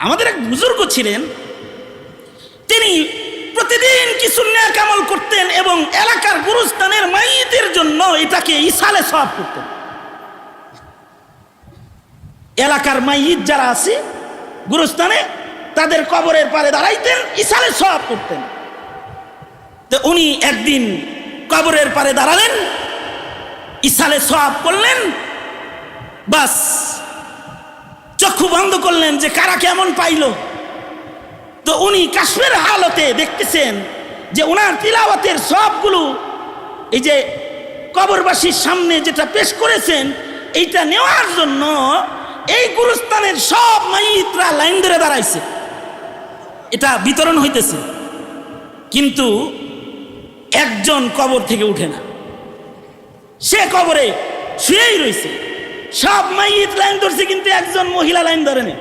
আমাদের এক বুজুর্গ ছিলেন। তিনি প্রতিদিন কিছু ন্যাক আমল করতেন এবং এলাকার গুরুস্থানের মাইদের জন্য এটাকে ইসালে সব করতেন। এলাকার মাইদ যারা আছে, গুরুস্থানে তাদের কবরের পারে দাঁড়াইতেন, ইসালে সব করতেন। তো উনি একদিন কবরের পারে দাঁড়ালেন, ইসালে সব করলেন, বাস চক্ষু বন্ধ করলেন যে কারা কেমন পাইল। তো উনি কাশ্মীর হালতে দেখতেছেন যে ওনার তিলাওয়াতের সবগুলো এই যে কবরবাসীর সামনে যেটা পেশ করেছেন, এইটা নেওয়ার জন্য এই গুরুস্থানের সব মাইতরা লাইন ধরে দাঁড়াইছে। এটা বিতরণ হইতেছে। কিন্তু একজন কবর থেকে উঠে না। সে কবরে শুয়েই রয়েছে সব মাইত লাইন ধরছে, কিন্তু একজন মহিলা লাইন ধরেনি।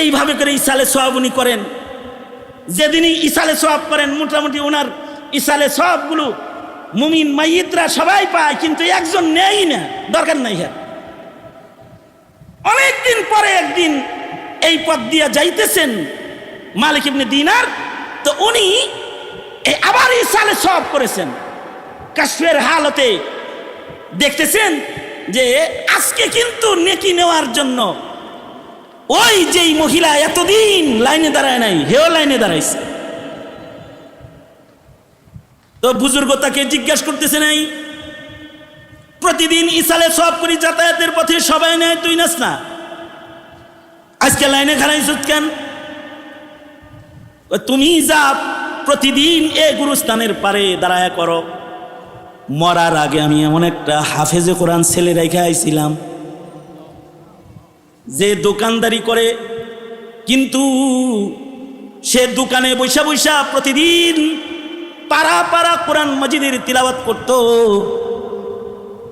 এইভাবে করে ইসালে সোয়াব উনি করেন। যেদিনই ইসালে সোয়াব করেন, মোটামুটি ওনার ইসালে সবগুলো মুমিন মাইতরা সবাই পায়, কিন্তু একজন নেই না, দরকার নাই হ্যাঁ। অনেকদিন পরে একদিন এই পথ দিয়া যাইতেছেন মালিক ইবনে দিনার, তো উনি আবার ইসালে সব করেছেন। কাশ্মীর হালতে। দেখতেছেন যে আজকে কিন্তু নেকি নেওয়ার জন্য ওই যেই মহিলা এতদিন লাইনে দাঁড়ায় নাই, হেও লাইনে দাঁড়াইছে। তো বুজুর্গ তাকে জিজ্ঞাসা করতেছে নাই, প্রতিদিন ইসালে সব করি যাতায়াতের পথে সবাই নেয় তুই নাস না আজকে লাইনে খারাইছ কেন? তুমি যা প্রতিদিন এ গুরুস্থানের পারে দাঁড়ায় করো। মরার আগে আমি এমন একটা হাফেজে কোরআন ছেলে রেখে আইছিলাম। যে দোকানদারি করে, কিন্তু সে দোকানে বৈশা বৈশা প্রতিদিন পাড়া পাড়া কোরআন মজিদের তিলাওয়াত করত।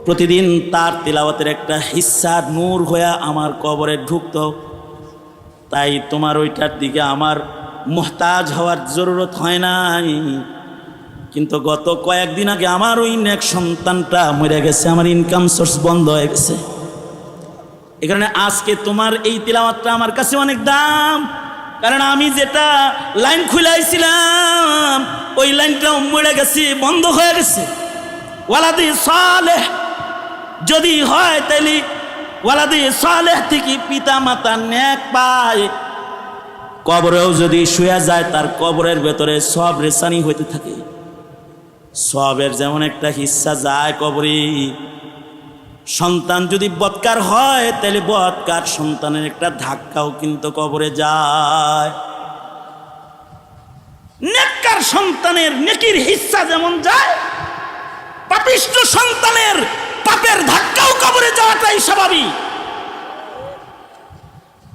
প্রতিদিন তার তিলাওয়াতের একটা হিস্সা নূর হয়ে আমার কবরে ঢুকত। তাই তোমার ওইটার দিকে আমার মোহতাজ হওয়ার জরুরত হয় নাই। কিন্তু গত কয়েকদিন আগে আমার ওই নেক সন্তানটা মরে গেছে, আমার ইনকাম সোর্স বন্ধ হয়ে গেছে। এ কারণে আজকে তোমার এই তিলাওয়াতটা আমার কাছে অনেক দাম। কারণ আমি যেটা লাইন খুলাইছিলাম ওই লাইনটা মরে গেছে, বন্ধ হয়ে গেছে। ওয়ালাদি সালেহ যদি হয় তাইলে ওয়ালাদি সালেহ থেকে পিতা মাতা ন্যাক পায়। কবরেও যদি শুয়ে যায়, তার কবরের ভেতরে সব রেসানি হইতে থাকে। সবের যেমন একটা হিস্সা যায় কবরে। সন্তান যদি বৎকার হয়, তাহলে বৎকার সন্তানের একটা ধাক্কাও কিন্তু কবরে যায়। নেককার সন্তানের নেকির হিস্সা যেমন যায়, পাপিষ্ট সন্তানের পাপের ধাক্কাও কবরে যাওয়াটাই স্বাভাবিক।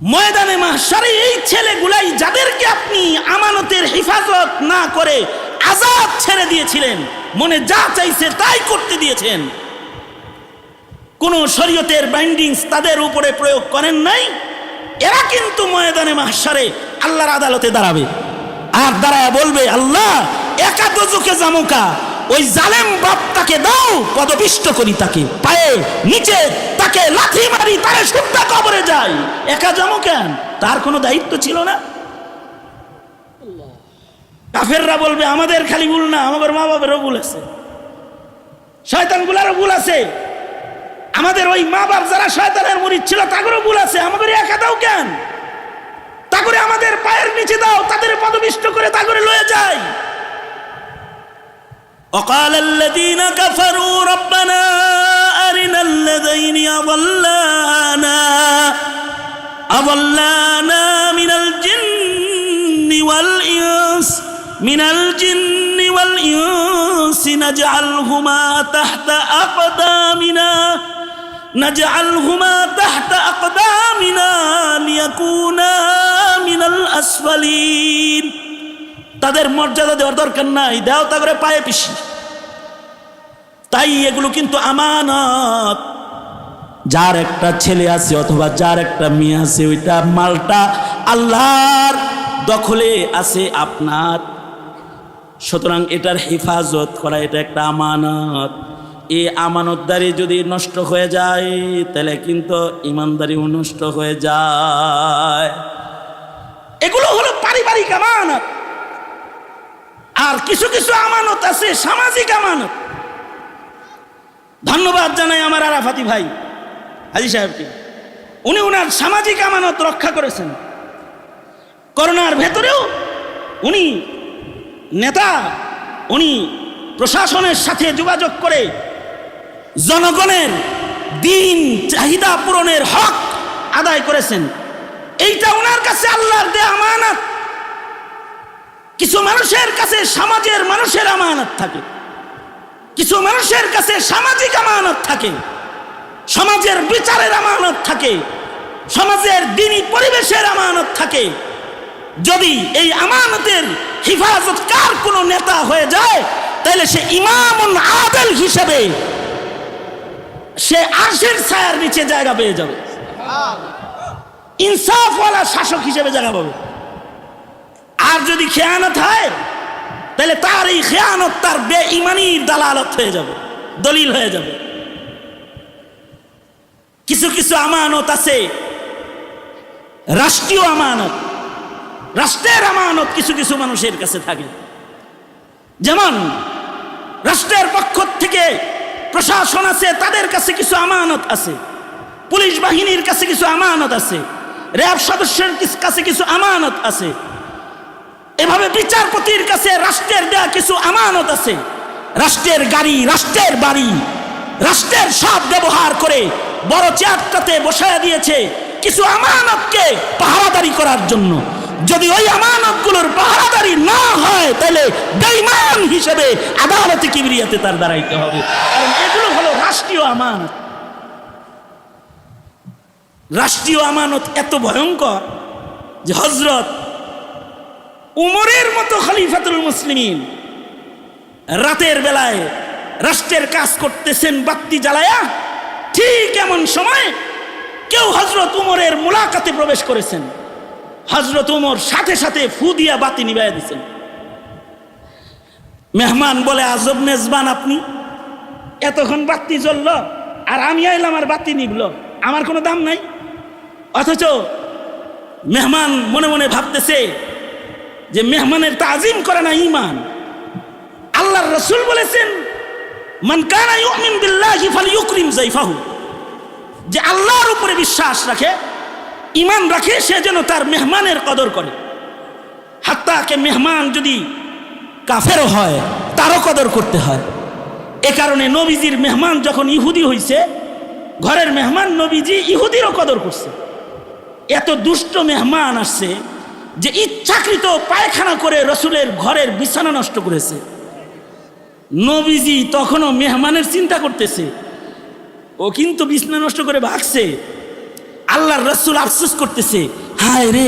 ময়দানে মাহসারে এই ছেলেগুলাই যাদেরকে আপনি আমানতের হেফাজত না করে আজাদ ছেড়ে দিয়েছিলেন। মনে যা চাইছে তাই করতে দিয়েছেন। কোন শরীয়তের বাইন্ডিংস তাদের উপরে প্রয়োগ করেন নাই। এরা কিন্তু ময়দানে মাহসারে আল্লাহর আদালতে দাঁড়াবে। আর দাঁড়ায় বলবে, আল্লাহ একা দোজুকে জামুকা, ওই জালেম বাপটাকে দাও, পদপিষ্ট করি তাকে। পায়ে, নিচে, তাকে লাথি মারি, তারে সুদ্ধা কবরে যাই। একা যাব কেন? তার কোনো দায়িত্ব ছিল না? কাফেররা বলবে আমাদের খালি ভুল না আমাদের মা বাবারও ভুল আছে শয়তানগুলারও ভুল আছে আমাদের ওই মা বাপ যারা শয়তানের মরিদ ছিল তাদেরও ভুল আছে আমাদের একা দাও কেন তা করে আমাদের পায়ের নিচে দাও তাদের পদবিষ্ট করে তা করে লয়ে যায় وقال الذين كفروا ربنا أرنا الذين أضلانا أضلانا من الجن والإنس من الجن والإنس نجعلهما تحت أقدامنا نجعلهما تحت أقدامنا ليكونا من الأسفلين তাদের মর্যাদা দেওয়ার দরকার নাই দেও তা করে পায়ে পিসি তাই এগুলো কিন্তু আমানত যার একটা ছেলে আছে অথবা যার একটা মেয়ে আছে ওইটা মালটা আল্লাহর দখলে আছে আপনার সুতরাং এটার হেফাজত করা এটা একটা আমানত। এই আমানতদারি যদি নষ্ট হয়ে যায়, তাহলে কিন্তু ইমানদারিও নষ্ট হয়ে যায়। এগুলো হলো পারিবারিক আমানত। আর কিছু কিছু আমানত আছে, সামাজিক আমানত। ধন্যবাদ জানাই আমার আরাফাতি ভাই, হাজি সাহেবকে। উনি উনার সামাজিক আমানত রক্ষা করেছেন। করোনার ভেতরেও উনি নেতা, উনি প্রশাসনের সাথে যোগাযোগ করে জনগণের দিন চাহিদা পূরণের হক আদায় করেছেন। এইটা ওনার কাছে আল্লাহর দেয়া আমানত। কিছু মানুষের কাছে সমাজের মানুষের আমানত থাকে। কিছু মানুষের কাছে সামাজিক আমানত থাকে। সমাজের বিচারের আমানত থাকে। সমাজের দিনী পরিবেশের আমানত থাকে। যদি এই আমানতের হিফাজতকার কোনো নেতা হয়ে যায়, তাহলে সে ইমামুন আদেল হিসেবে সে আশের ছায়ার নিচে জায়গা পেয়ে যাবে। ইনসাফওয়ালা শাসক হিসেবে জায়গা পাবে। আর যদি খেয়ানত হয়, তাহলে তার এই খেয়ানত তার বে ইমানির দালালত হয়ে যাবে, দলিল হয়ে যাবে। কিছু কিছু আমানত আছে, রাষ্ট্রীয় আমানত। রাষ্ট্রের আমানত কিছু কিছু মানুষের কাছে থাকে। যেমন, রাষ্ট্রের পক্ষ থেকে প্রশাসন আছে, তাদের কাছে কিছু আমানত আছে। পুলিশ বাহিনীর কাছে কিছু আমানত আছে। র্যাব সদস্যের কাছে কিছু আমানত আছে। এভাবে বিচারপতির কাছে রাষ্ট্রের দেয়া কিছু আমানত আছে। রাষ্ট্রের গাড়ি, রাষ্ট্রের বাড়ি, রাষ্ট্রের সব ব্যবহার করে বড় চেয়ারটাতে বসায় দিয়েছে কিছু আমানতকে পাহারাদারি করার জন্য। যদি ওই আমানতগুলোর পাহারাদারি না হয়, তাহলে বেঈমান হিসেবে আদালতে কিবরিয়াতে তার দাঁড়াইতে হবে। কারণ এগুলো হলো রাষ্ট্রীয় আমানত। রাষ্ট্রীয় আমানত এত ভয়ঙ্কর যে হজরত উমরের মতো খলিফাতুল মুসলিমিন রাতের বেলায় রাষ্ট্রের কাজ করতেছেন বাত্তি জ্বালায়া, ঠিক এমন সময় কেউ হজরত উমরের মুলাকাতে প্রবেশ করেছেন। হজরত উমর সাথে সাথে ফু দিয়া বাতি নিবাই দিছেন। মেহমান বলে, আজব মেজবান আপনি। এতক্ষণ বাতি জ্বলল আর আমি আইলাম আর বাতি নিবল। আমার কোনো দাম নাই। অথচ মেহমান মনে মনে ভাবতেছে যে মেহমানের তাজিম করে না ইমান আল্লাহর রসুল বলেছেন, মান কানা ইউমিন বিল্লাহি ফালিয়ুকরিম যাইফাহু। যে আল্লাহর উপরে বিশ্বাস রাখে ইমান রাখে, সে যেন তার মেহমানের কদর করে। হাত্তাকে মেহমান যদি কাফেরও হয়, তারও কদর করতে হয়। এ কারণে নবীজির মেহমান যখন ইহুদি হইছে, ঘরের মেহমান নবীজি ইহুদিরও কদর করছে। এত দুষ্ট মেহমান আসছে যে ইচ্ছাকৃত পায়খানা করে রসুলের ঘরের বিছানা নষ্ট করেছে। নবীজি তখনও মেহমানের চিন্তা করতেছে, ও কিন্তু বিছানা নষ্ট করে ভাগছে আল্লাহর রসুল আফসোস করতেছে, হায় রে,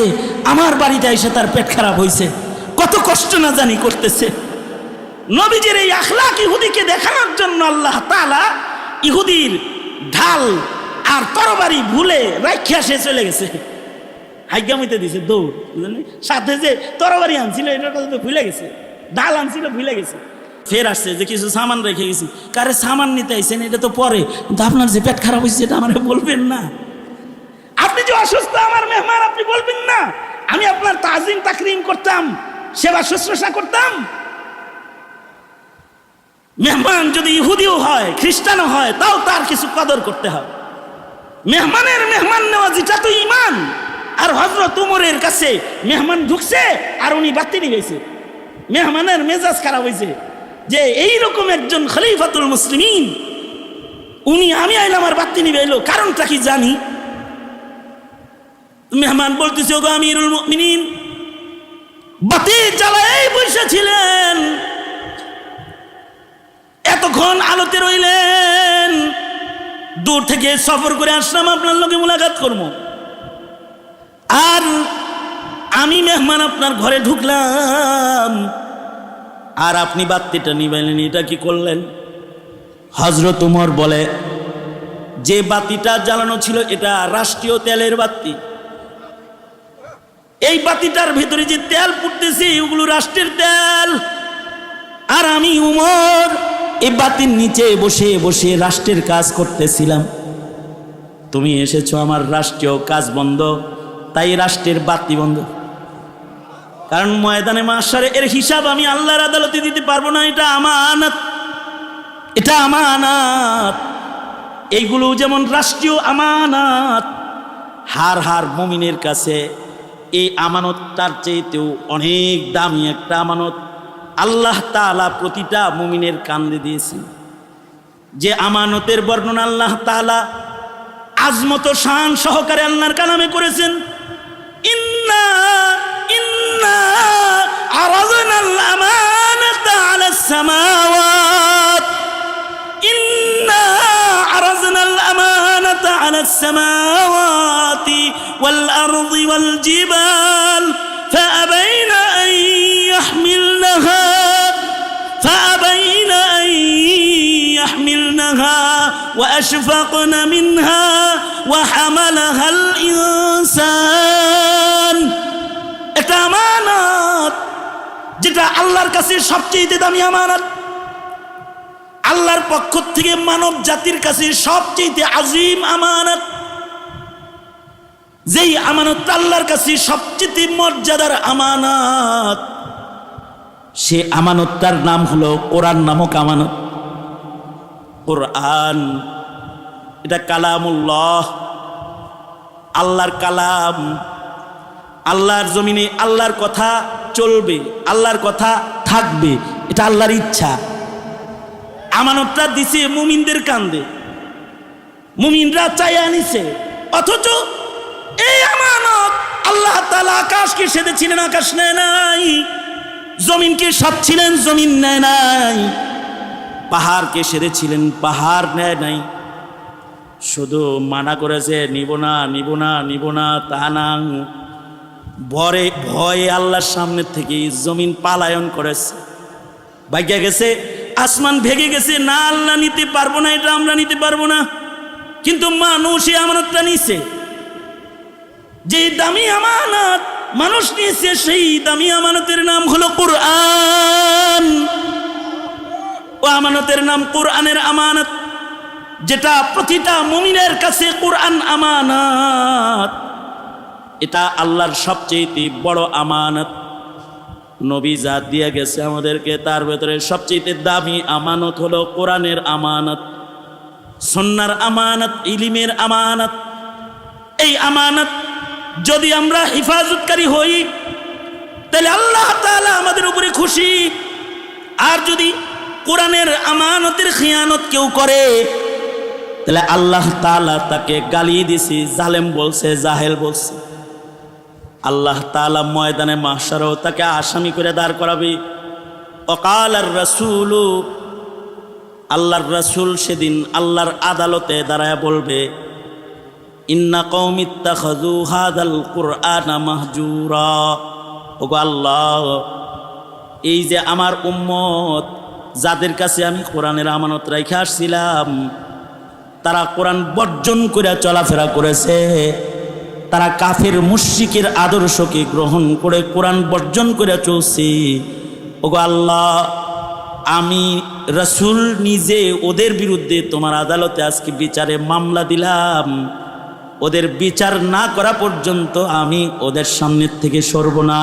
আমার বাড়িতে এসে তার পেট খারাপ হয়েছে কত কষ্ট না জানি করতেছে। নবীজির এই আখলাক ইহুদিকে দেখানোর জন্য আল্লাহ তালা ইহুদির ঢাল আর তরবারি ভুলে রাখিয়া সে চলে গেছে। হাইগামিতে দিছে, দৌড় সাথে যে তরবারি আনছিল, এটার কথা তো ভুলে গেছে। ডাল আনছিল, ভুলে গেছে। ফের আসছে যে কিছু সামান রেখে গেছি। কারে সামান নিতে আইছেন, এটা তো পরে। কিন্তু আপনার যে পেট খারাপ হয়েছে এটা আমার বলবেন না। অসুস্থ আমার মেহমান, আপনি বলবেন না। আমি আপনার তাজিম, তাকরিম করতাম, সেবা শুশ্রূষা করতাম। মেহমান যদি ইহুদিও হয়, খ্রিস্টানও হয়, তাও তার কিছু কদর করতে হয় মেহমানের মেহমান নেওয়া যেটা তো ইমান। আর হজরত উমরের কাছে মেহমান ঢুকছে, আর উনি বাতি নিবেছে মেহমানের মেজাজ খারাপ হয়েছে যে এই রকম একজন খলিফাতুল মুসলিমিন, উনি আমি আইলাম আর বাতি নিবে এলো কারণটা কি জানি? মেহমান বলতেছে, ওগো আমিরুল মুমিনিন, বাতি জ্বালাই বসেছিলেন এতক্ষণ আলোতে রইলেন। দূর থেকে সফর করে আসলাম, আপনার লোকে মোলাকাত করব। আর আমি মেহমান আপনার ঘরে ঢুকলাম। আর আপনি বাত্তিটা নিবেলেন এটা কি করলেন? হজরত উমর বলে, যে বাতিটা জ্বালানো ছিল, এটা রাষ্ট্রীয় তেলের বাতি। এই বাতিটার ভেতরে যে তেল পুড়তেছে ওগুলো রাষ্ট্রের তেল। আর আমি উমর, এই বাতির নিচে বসে বসে রাষ্ট্রের কাজ করতেছিলাম। তুমি এসেছ আমার রাষ্ট্রীয় কাজ বন্ধ, তাই রাষ্ট্রের বাতি বন্ধ। কারণ ময়দানে মাসারে এর হিসাব আমি আল্লাহর আদালতে দিতে পারব না, এটা আমানত। এটা আমানত। এইগুলো যেমন রাষ্ট্রীয় আমানত, হার হার মমিনের কাছে এই আমানতটার চেয়েতেও অনেক দামি একটা আমানত। আল্লাহ তাআলা প্রতিটা মুমিনের কান্দে দিয়েছেন। যে আমানতের বর্ণনা আল্লাহ তাআলা আজমত শান সহকারে আল্লাহর কালামে করেছেন, ইন্না ইন্না আরাদনাল আমানাতা আলাস আমানাতা আলাস সামাওয়াতি ওয়াল আরদি ওয়াল জিবাল فأبين أن يحملنها فأبين أن يحملنها وأشفقن منها وحملها الإنسان এটা আমানত যেটা আল্লাহর কাছে সবচেয়ে দামি আমানত আল্লাহর পক্ষ থেকে মানব জাতির কাছে সবচেয়ে আজিম আমানত। যেই আমানত আল্লাহর কাছে সবচেয়ে মর্যাদার আমানত, সে আমানত তার নাম হলো কোরআন নামক আমানত। কোরআন, এটা কালামুল্লাহ। আল্লাহর কালাম, আল্লাহর জমিনে আল্লাহর কথা চলবে, আল্লাহর কথা থাকবে, এটা আল্লাহর ইচ্ছা। আমানতটা দিছে মুমিনদের কান্দে। মুমিনরা চাইয়া নিছে। অথচ এই আমানত আল্লাহ তালা আকাশকে সেদেছিলেন আকাশ নেয় নাই। জমিনকে সাপছিলেন জমিন নেয় নাই। পাহাড়কে সেরেছিলেন পাহাড় নেয় নাই। শুধু মানা করেছে, নিব না নিব না নিব না, তা না। ভরে, ভয়ে আল্লাহর সামনে থেকে জমিন পালায়ন করেছে। ভাগ্যা গেছে আসমান ভেঙে গেছে, না আল্লাহ নিতে পারব না, এটা আমরা নিতে পারব না। কিন্তু মানুষ এই আমানতটা নিছে যে দামি আমানত মানুষ নিয়েছে, সেই দামি আমানতের নাম হলো কোরআন। ও আমানতের নাম কোরআনের আমানত, যেটা প্রতিটা মুমিনের কাছে কোরআন আমানত। এটা আল্লাহর সবচেয়ে বড় আমানত। নবী জাত দিয়ে গেছে আমাদেরকে, তার ভেতরে সবচেয়ে দামি আমানত হলো কোরআনের আমানত সন্ন্যার আমানত, ইলিমের আমানত। এই আমানত যদি আমরা হেফাজতকারী হই, তাহলে আল্লাহ তাআলা আমাদের উপরে খুশি। আর যদি কোরআনের আমানতের খিয়ানত কেউ করে, তাহলে আল্লাহ তালা তাকে গালি দিছি, জালেম বলছে, জাহেল বলছে। আল্লাহ তাআলা ময়দানে মাহশারও তাকে আসামি করে দাঁড় করাবে। অকাল আর রসুলু, আল্লাহর রসুল সেদিন আল্লাহর আদালতে দাঁড়ায় বলবে, ইন্না কৌমিত্তা আল্লাহ, এই যে আমার উম্মত, যাদের কাছে আমি কোরআনের আমানত রেখে আসছিলাম, তারা কোরআন বর্জন করে চলাফেরা করেছে। তারা কাফের মুশ্রিকের আদর্শকে গ্রহণ করে কোরআন বর্জন করে চলছে। ওগো আল্লাহ, আমি রসুল নিজে ওদের বিরুদ্ধে তোমার আদালতে আজকে বিচারে মামলা দিলাম। ওদের বিচার না করা পর্যন্ত আমি ওদের সামনের থেকে সরব না।